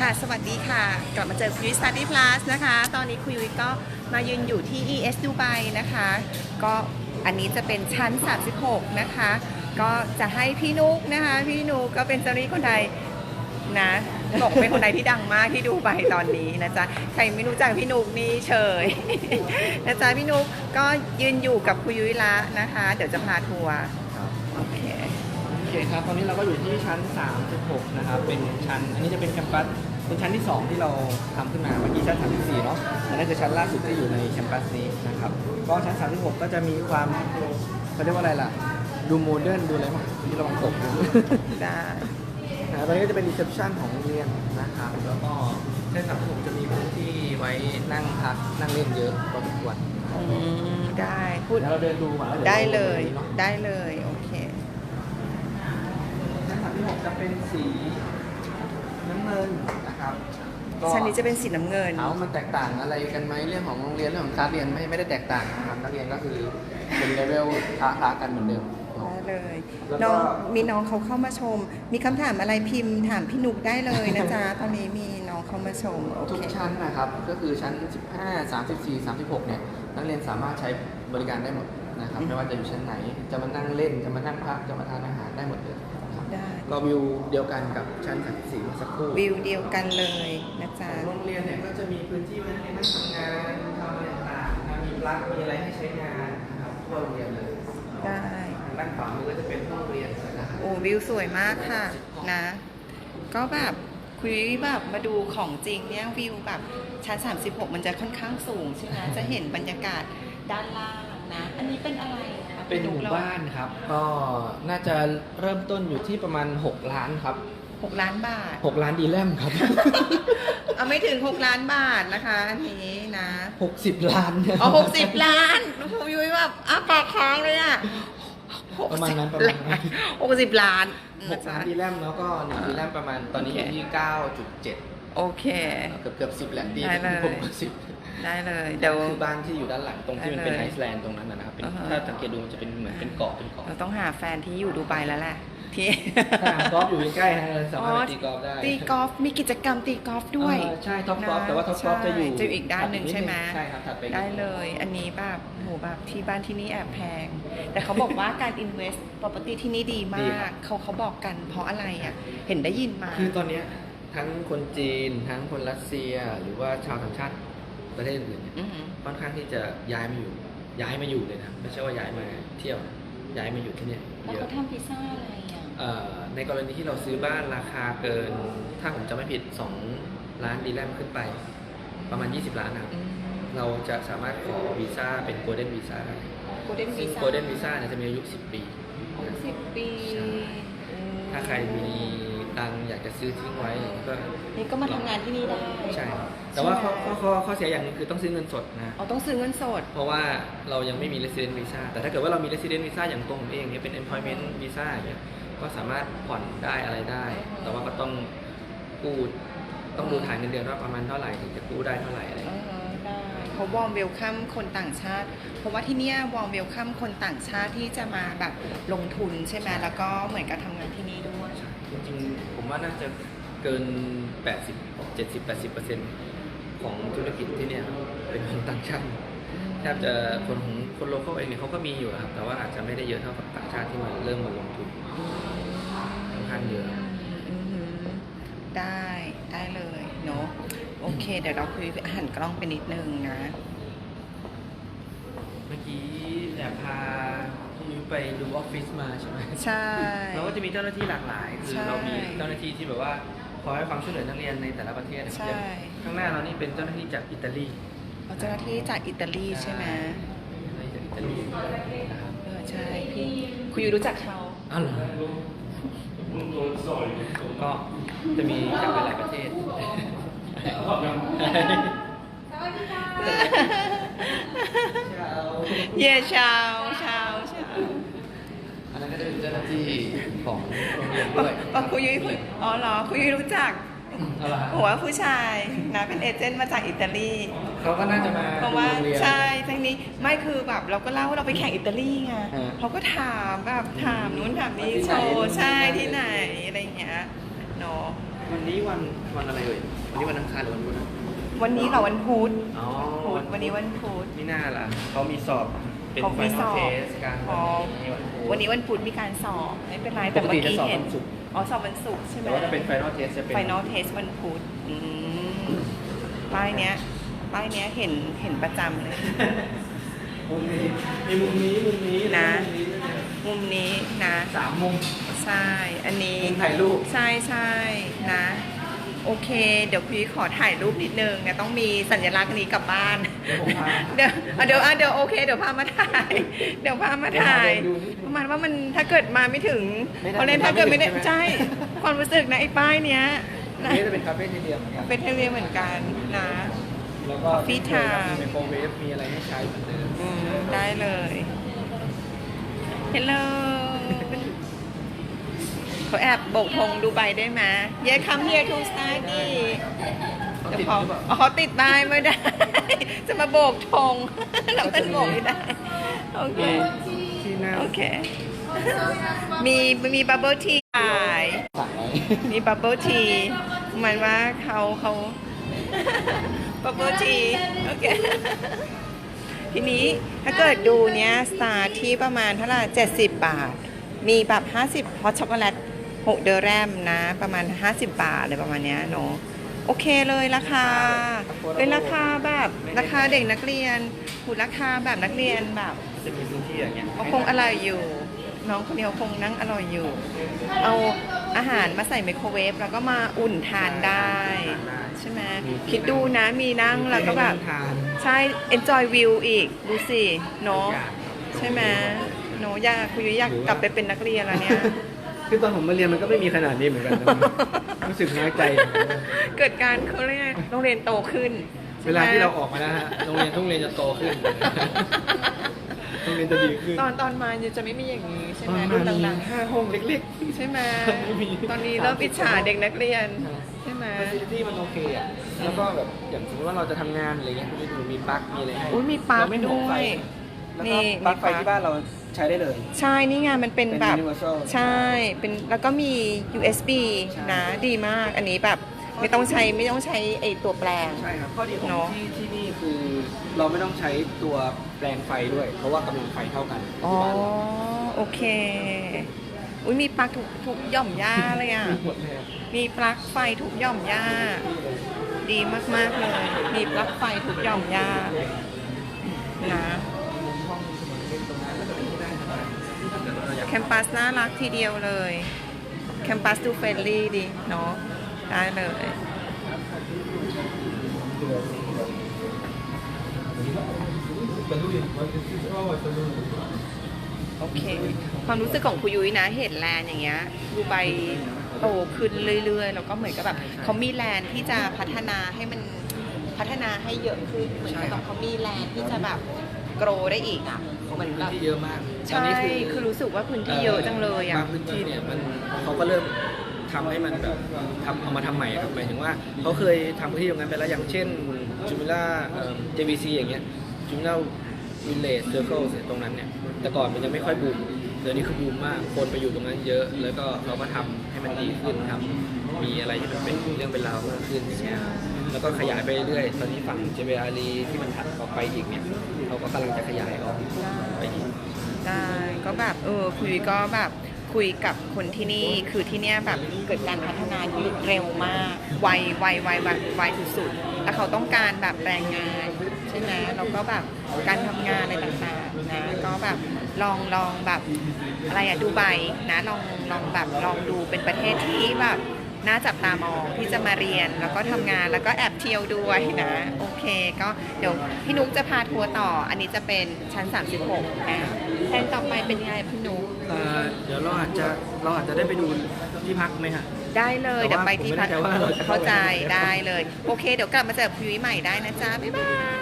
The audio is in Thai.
ค่ะ สวัสดีค่ะ กลับมาเจอคุยยุ้ย Study Plus นะคะ ตอนนี้คุยยุ้ยก็มายืนอยู่ที่ ES ดูไบนะคะ ก็อันนี้จะเป็นชั้น 36 นะคะ ก็จะให้พี่นุกนะคะ พี่นุกก็เป็นเจ้าหน้าที่คนไทยนะบอกเป็นคนไทยที่ดังมากที่ดูไบตอนนี้นะจ๊ะ ใครไม่รู้จักพี่นุกนี่เฉยนะจ๊ะพี่นุกก็ยืนอยู่กับคุยยุ้ยละนะคะ เดี๋ยวจะพาทัวร์ อเคครับ ตอนนี้เราก็อยู่ที่ชั้น 36 นะครับ เป็นชั้น อันนี้จะเป็นแคมปัส เป็นชั้นที่ 2 ที่เราทำขึ้นมา เมื่อกี้ชั้น 34 เนาะอันนั้นคือชั้นล่าสุดที่อยู่ในแคมปัสนี้นะครับ ก็ชั้น 36 ก็จะมีความเขาเรียกว่าอะไรล่ะ ดูโมเดิร์น ดูอะไรมั้งที่ระวังตกนะได้นะตอนนี้ก็จะเป็นรีเซพชันของโรงเรียนนะครับ แล้วก็ชั้น 36 จะมีพื้นที่ไว้นั่งพัก นั่งเล่นเยอะพอสมควรอืมได้พูดเดี๋ยวเราเดินดูก่อนแล้วดี๋วได้เลยราดูตรงนี้เนาะได้เลย โอเค ชั้น36จะ เป็นสีน้ำเงินนะครับก็ชั้นนี้จะเป็นสีน้ำเงิน ถามว่ามันแตกต่างอะไรกันไหมเรื่องของโรงเรียนเรื่องของการเรียนไม่ไม่ได้แตกต่างนะครับนักเรียนก็คือเป็นเลเวลคละคละกันเหมือนเดิม ได้เลยแล้วก็ น้องมีน้องเขาเข้ามาชม มีคำถามอะไรพิมพ์ถามพี่นุกได้เลยนะจ๊ะ ตอนนี้มีน้องเข้ามาชมโอทุกเค ชั้นนะครับก็คือชั้น 15 34 36 เนี่ยนักเรียนสามารถใช้บริการได้หมดนะครับ อืม ไม่ว่าจะอยู่ชั้นไหนจะมานั่งเล่นจะมานั่งพักจะมาทานอาหารได้หมดเลยนะครับได้ ก็วิวเดียวกันกับชั้น34เมื่อสักครู่วิวเดียวกันเลยนะจ๊ะโรงเรียนเนี่ยก็จะมีพื้นที่ไว้ให้นักทำงานทำอะไรต่างๆนะมีปลั๊กมีอะไรให้ใช้งานนะครับทั่วโรงเรียนเลยได้ทางด้านขวามือก็จะเป็นห้องเรียนนะครับโอ้วิวสวยมากค่ะนะ ก็แบบคุยแบบมาดูของจริงเนี่ยวิวแบบชั้น 36 มันจะค่อนข้างสูงใช่ไหมจะเห็นบรรยากาศด้านล่างนะ อันนี้เป็นอะไรคะ เป็นหมู่พี่กบ้านครับ ก็น่าจะเริ่มต้นอยู่ที่ประมาณ 6 ล้านครับหกล้านบาท 6 ล้านดีแลมครับ เอาไม่ถึง 6 ล้านบาทนะคะอันนี้นะ 60 ล้านเนี่ยอ๋อหกสิบล้านครูยุ้ยแบบอ้าปากค้างเลยอะประมาณนั้นประมาณนั้นหกสิบล้านหนะกจ๊ะล้านดีแลมแล้วก็หนึ่งดีแลมประมาณตอนนี้อยู่ที่9.7 โอเค เกือบเกือบ10แหละดีได้เลย ผมก็สิบได้เลยเดี๋ยว คือบ้านที่อยู่ด้านหลังตรงที่มันเป็นได้ไอเลยซ์แลนด์ตรงนั้นนะนะครับเป็นอ่าฮะ ถ้าสังเกตดูมันจะเป็นเหมือนเป็นเกาะเป็นเกาะเราต้องหาแฟนที่อยู่ดูไบแล้วแหละที่ สนามกอล์ฟอยู่ใกล้ๆนะเราสามารถไปตีกอล์ฟได้ตีกอล์ฟมีกิจกรรมตีกอล์ฟด้วย เออใช่ท็อปกอล์ฟนะแต่ว่าท็อปกอล์ฟจะอยู่ใช่จะอยู่อีกด้านหนึ่งถัดใช่ไหม ใช่ครับถัดไปได้เลย อันนี้แบบโหแบบที่บ้านที่นี่แอบแพง แต่เขาบอกว่าการ invest property ที่นี่ดีมาก เขาเขาบอกกันเพราะอะไรอะ เห็นได้ยินมา คือตอนเนี้ย ทั้งคนจีน ทั้งคนรัสเซีย หรือว่าชาวต่างชาติประเทศอื่นเนี่ยอือหือค่อนข้างที่จะย้ายมาอยู่ ย้ายมาอยู่เลยนะไม่ใช่ว่าย้ายมาเที่ยวย้ายมาอยู่ที่เนี่ยแล้วเยเขาอะทำพิซซ่าอะไรอะเอ่อในกรณีที่เราซื้อบ้านราคาเกิน ถ้าผมจำไม่ผิด 2 ล้านดีแลมขึ้นไป ประมาณ 20 ล้านนะครับเราจะสามารถขอวีซ่าเป็นโกลเด้นวีซ่าได้โกลเด้นซึ่วีงซ่าโกลเด้นวีซ่าเนี่ยจะมีอายุ 10 ปีสิบปีใช่ อืมถ้าใครมี ตังค์อยากจะซื้อทิ้งไว้ก็นี่ก็มาทำงานที่นี่ได้ใช่ แต่ว่าข้อข้อข้อข้อเสียอย่างหนึงคือต้องซื้อเงินสดนะ อ๋อต้องซื้อเงินสด เพราะว่าเรายังไม่มี resident visa แต่ถ้าเกิดว่าเรามี resident visa อย่างตัวผมเองเนี่ยเป็น employment visa อย่างเงี้ยก็สามารถผ่อนได้อะไรได้ แต่ว่าก็ต้องกู้ต้องดูฐานเงินเดือนว่าประมาณเท่าไหร่ถึงจะกู้ได้เท่าไหร่อะไรอย่างอ่าเงี้ยฮะได้เขาวอร์มเวลคัมคนต่างชาติ เพราะว่าที่เนี่ยวอร์มเวลคัมคนต่างชาติที่จะมาแบบลงทุนใช่ไหมแล้วก็เหมือนกับทำงานที่นี่ด้วย จริงๆ ผมว่าน่าจะเกิน 80 70 80เปอร์เซ็นต์ของธุรกิจที่เนี่ยเป็นคนต่างชาติแทบจะคนของคนโลเคอลเองเนี่ยเขาก็มีอยู่นะครับ แต่ว่าอาจจะไม่ได้เยอะเท่ากับต่างชาติที่มาเริ่มมาลงทุนค่อนข้างเยอะ อืมอืมได้ได้เลยเนาะโอเค เดี๋ยวเราคุยหันกล้องไปนิดนึงนะ เมื่อกี้แอบพาพี่ยุ้ย ไปดูออฟฟิศมาใช่ไหมใช่ เราก็จะมีเจ้าหน้าที่หลากหลายคือใช่เรามีเจ้าหน้าที่ที่แบบว่าคอยให้ความช่วยเหลือนักเรียนในแต่ละประเทศนะครับใช่อย่างข้างหน้าเรานี่เป็นเจ้าหน้าที่จากอิตาลีเอาเจ้าหน้าที่จากอิตาลีใช่ไหมเจ้าหน้าที่จากอิตาลีนะครับเออใช่พี่คุยรู้จักเขาอ้าวเหรอก็จะมีจากหลายๆประเทศเย่ชาวชาวชาว อันนั้นก็จะเป็นเจ้าหน้า ที่ของโรงเรียนด้วยปะคุยยุ้ยคุยอ๋อเหรอคุยยุ้ยรู้จักเอาล่ะหัวผู้ชายนะเป็นเอเจนต์มาจากอิตาลี เขาก็น่าจะมาเพราะว่าดูโงเรียน ใช่ทั้งนี้ไม่คือแบบเราก็เล่าว่าเราไปแข่งอิตาลีไงอ่าเขาก็ถามแบบถามนู้นถามนี้ที่โชไหน ว์ใช่ที่ที่ไหไหนนอะไรอย่างเงี้ยเนาะวันนี้วันวันอะไรเอ่ยวันนี้วันอังคารหรือวันพุธนะวันนี้กับวันพุธอ๋อพุธวันนี้วันพุธไม่น่าล่ะเขามีสอบ เป็นเขาไฟมีนสออลบเทสกันอ๋อวันนี้วันพุธวันนี้วันพุธมีการสอบไม่เป็นไรแต่ปกเมื่ติอกี้จะสอบเห็นวันศุกร์อ๋อสอบวันศุกร์ใช่ไหม แต่ว่าถ้าเป็นไฟนอลเทสจะเป็น ไฟนอลเทสวันพุธอืมป้ายเนี้ย ป้ายเนี้ยเห็นเห็นประจำเลย มุมนี้มีมุมนี้มุมนี้นะ มุมนี้ด้วยนะมุมนี้นะ สามมุม ใช่ อันนี้มุมถ่ายรูป ใช่ใช่นะ โอเค เดี๋ยวพี่ขอถ่ายรูปนิดนึงนะต้องมีสัญลักษณ์นี้กลับบ้านเดี๋ยวผมพาเดี๋ยวอะเดี๋ยวอะเดี๋ยวโอเคเดี๋ยวพามาถ่าย เดี๋ยวพามาถ่ายเดี๋ยวพาเดินดูนิดนึงประมาณว่ามันถ้าเกิดมาไม่ถึงไม่ได้เขาเล่นถ้าเกิดไม่ได้ไม่ถึงใช่ใช่ไหมความรู้สึกนะไอ้ป้ายเนี้ยอันนะนี้จะเป็นคาเฟ่ที่เดียวเหมือนกันเป็นเทเรียเหมือนกันนะ แล้วก็ Coffee time มีไมโครเวฟมีอะไรให้ใช้เหมือนเดิม อืมได้เลย Hello เขาแอบโบกธงดูใบได้ไหม Yeah come here to study เดี๋ยวพออ๋อเขาติดป้ายไม่ได้ จะมาโบกธงเราเป็นโบกไม่ได้ โอเคที่หน้าโอเค มีมีบับเบิลทีขายสั่งไว้มีบับเบิลทีหมันว่าเขาเขาบับเบิลทีโอเคทีนี้ถ้าเกิดดูเนี้ยสตาร์ที่ประมาณเท่าไหร่เจ็ดสิบบาท มีแบบ 50ฮอตช็อกโกแลต 6 เดอร์แรมนะ ประมาณ 50 บาทอะไรประมาณเนี้ยเนาะโอเคเลยราคา เป็นราคาแบบราคาเด็กนักเรียนหูราคาแบบนักเรียนแบบจะมีพื้นที่อย่างเงี้ยเขาคงอร่อยอยู่ น้องคนเดียวคงนั่งอร่อยอยู่ เอาอาหารมาใส่ไมโครเวฟแล้วก็มาอุ่นทานได้ ใช่ไหมคิดดูนะมีนั่งแล้วก็แบบทานใช่ enjoy view อีก ดูสิเนาะใช่ไหมเนาะอยากคุยอยากกลับไปเป็นนักเรียนแล้วเนี่ย คือตอนผมมาเรียนมันก็ไม่มีขนาดนี้เหมือนกันนะรู้สึกน้อยใจ เกิดการเขาเรียกโรงเรียนโตขึ้นใช่เวไหมลาที่เราออกมาแล้วฮะโรงเรียนทุกโรงเรียนจะโตขึ้นโรงเรียนจะดีขึ้นตอนตอนมาจะไม่มีอย่างนี้ใช่ไหมตรุ่อนนมาหลังมีห้าห้องเล็ก ๆ ใช่ไหมไม่มี ตอนนี้เริ่มอิจฉาเด็กนักเรียนใช่ไหมๆ f a c i l i t y มันโอเคอะ แล้วก็แบบอย่างสมมติว่าเราจะทำงานอะไรเงี้ยมันมีปลั๊กมีอะไรให้อุ้ยมีปลั๊กเราไม่ห่วงไฟด้วยแล้วนี่ก็ปลั๊กไฟมีปลั๊ก ที่บ้านเรา ใช้ได้เลย ใช่นี่ไงมันเป็นแบบเป็น universal ใช่เป็นแล้วก็มี USB ใช่ นะดีมากอันนี้แบบไม่ต้องใช้ไม่ต้องใช้ไอตัวแปลง ใช่ครับข้อดีของเนอะที่ที่นี่คือเราไม่ต้องใช้ตัวแปลงไฟด้วย เพราะว่ากำลังไฟเท่ากันอ๋อ ที่บ้านเราโอเค อุ้ยมีปลั๊กทุกทุกหย่อมย่าเลยอะมีหมดเลยอะมีปลั๊กไฟทุกหย่อมย่าดีมาก ๆ เลย มีปลั๊กไฟทุกหย่อมย่านะ แคมปัสน่ารักทีเดียวเลย แคมปัสดูเฟรนลี่ดีเนาะได้เลยโอเค ความรู้สึกของคุยุ้ยนะเห็นแลนด์อย่างเงี้ยดูใบโตขึ้นเรื่อยๆ แล้วก็เหมือนกับแบบเขามีแลนด์ที่จะพัฒนาให้มันพัฒนาให้เยอะขึ้นเหมือนกับแบบเขามีแลนด์ที่จะแบบโกรได้อีกอะเขาเหมือนพื้แบนบที่เยอะมาก ตอนใช่นี้คือคือรู้สึกว่าพื้นที่เยอะจังเลยอะ บางพื้นที่เนี่ยมันเขาก็เริ่มทำให้มันแบบทำเอามาทำใหม่ครับหมายถึงว่าเขาเคยทำพื้นที่ตรงนั้นไปแล้วอย่างเช่นจูมิล่าเอ่อ JVC อย่างเงี้ยจูมิล่าวิลเลจเซอร์เคิลตรงนั้นเนี่ยแต่ก่อนมันยังไม่ค่อยบูมเดี๋ยวนี้คือบูมมากคนไปอยู่ตรงนั้นเยอะ แล้วก็เราก็ทำให้มันดีขึ้นทำมีอะไรที่มันเป็นเรื่องเป็นราวมากขึ้นอย่างเงี้ยแล้วก็ขยายไปเรื่อยตอนนี้ฝั่ง JBR ที่มันถัดออกไปอีกเนี่ยเขาก็กำลังจะขยายออกไปอีก ได้ก็แบบเออคุยก็แบบคุยกับคนที่นี่คือที่เนี่ยแบบเกิดการพัฒนาเร็วมากไวไวไวไวไวสุดๆแล้วเขาต้องการแบบแรงงานใช่ไหมแล้วก็แบบการทำงานอะไรต่างๆนะก็แบบลองลองแบบอะไรอะดูใบนะลองลองแบบลองดูเป็นประเทศที่แบบ น่าจับตามองที่จะมาเรียนแล้วก็ทำงานแล้วก็แอบเที่ยวด้วยนะโอเค ก็เดี๋ยวพี่นุ๊กจะพาทัวร์ต่อ อันนี้จะเป็นชั้น 36นะแทนต่อไปเป็นยังไงพี่นุ๊กเอ่อเดี๋ยวเราอาจจะเราอาจจะได้ไปดูที่พักไหมฮะ ได้เลยแต่เดี๋ยวว่าไปที่พักผมไม่แน่ใจว่าเราจะเข้าเข้าใจไปไหนได้เลย โอเค เดี๋ยวกลับมาเจอคุยใหม่ได้นะจ๊ะบ๊ายบาย